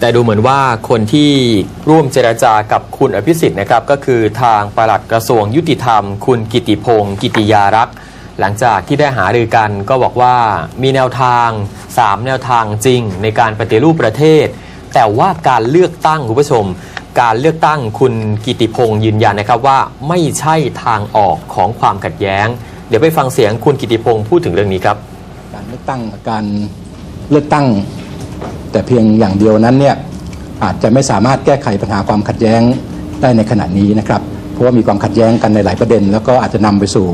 แต่ดูเหมือนว่าคนที่ร่วมเจรจากับคุณอภิสิทธิ์นะครับ ก็คือทางปลัดกระทรวงยุติธรรม คุณกิติพงศ์กิติยารักษ์หลังจากที่ได้หารือกันก็บอกว่ามีแนวทาง 3 แนวทางจริง ในการปฏิรูปประเทศ แต่ว่าการเลือกตั้งคุณผู้ชม การเลือกตั้งคุณกิติพงศ์ยืนยันนะครับว่าไม่ใช่ทางออกของความขัดแย้ง เดี๋ยวไปฟังเสียงคุณกิติพงศ์พูดถึงเรื่องนี้ครับ การเลือกตั้งการเลือกตั้ง แต่เพียงอย่างเดียวนั้นเนี่ยอาจจะไม่สามารถแก้ไขปัญหาความขัดแย้งได้ในขณะนี้นะครับ เพราะว่ามีความขัดแย้งกันในหลายประเด็น แล้วก็อาจจะนำไปสู่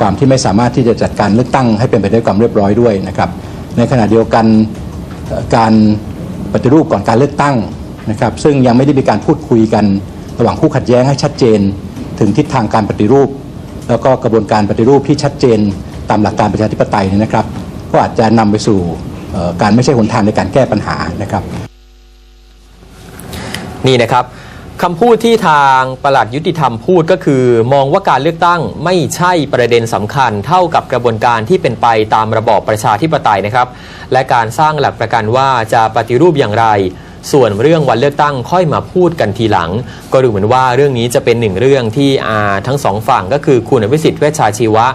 ความที่ไม่สามารถที่จะจัดการเลือกตั้งให้เป็นไปด้วยความเรียบร้อยด้วยนะครับ ในขณะเดียวกันการปฏิรูปก่อนการเลือกตั้งนะครับ ซึ่งยังไม่ได้มีการพูดคุยกันระหว่างผู้ขัดแย้งให้ชัดเจน ถึงทิศทางการปฏิรูป แล้วก็กระบวนการปฏิรูปที่ชัดเจนตามหลักการประชาธิปไตยเนี่ยนะครับ ก็อาจจะนำไปสู่ การไม่ใช่หนทางในการแก้ปัญหานะครับ นี่นะครับคำพูดที่ทางประหลัดยุติธรรมพูดก็คือ มองว่าการเลือกตั้งไม่ใช่ประเด็นสำคัญเท่ากับกระบวนการที่เป็นไปตามระบอบประชาธิปไตยนะครับ และการสร้างหลักประกันว่าจะปฏิรูปอย่างไร ส่วนเรื่องวันเลือกตั้งค่อยมาพูดกันทีหลัง ก็ดูเหมือนว่าเรื่องนี้จะเป็นหนึ่งเรื่องที่อาทั้งสองฝั่งก็คือคุณอภิสิทธิ์เวชชาชีวะ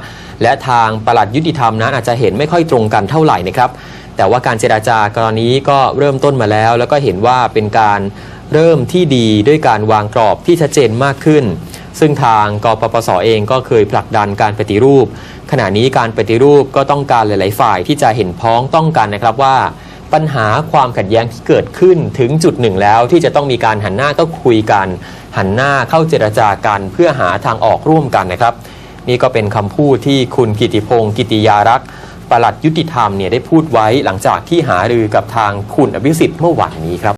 และทางประหลัดยุติธรรมนั้นอาจจะเห็นไม่ค่อยตรงกันเท่าไหร่นะครับ แต่ว่าการเจราจากรณีก็เริ่มต้นมาแล้ว แล้วก็เห็นว่าเป็นการเริ่มที่ดีด้วยการวางกรอบที่ชัดเจนมากขึ้น ซึ่งทางกปปสเองก็เคยผลักดันการปฏิรูป ขณะนี้การปฏิรูปก็ต้องการหลาย ๆ ฝ่ายที่จะเห็นพ้องต้องกันนะครับว่าปัญหาความขัดแย้งที่เกิดขึ้นถึงจุดหนึ่งแล้วที่จะต้องมีการหันหน้าต้องคุยกัน หันหน้าเข้าเจรจากันเพื่อหาทางออกร่วมกันนะครับ นี่ก็เป็นคำพูดที่คุณกิติพงศ์กิติยารักษ์ ปลัดยุติธรรมเนี่ยได้พูดไว้หลังจากที่หารือกับทางคุณอภิสิทธิ์เมื่อวานนี้ครับ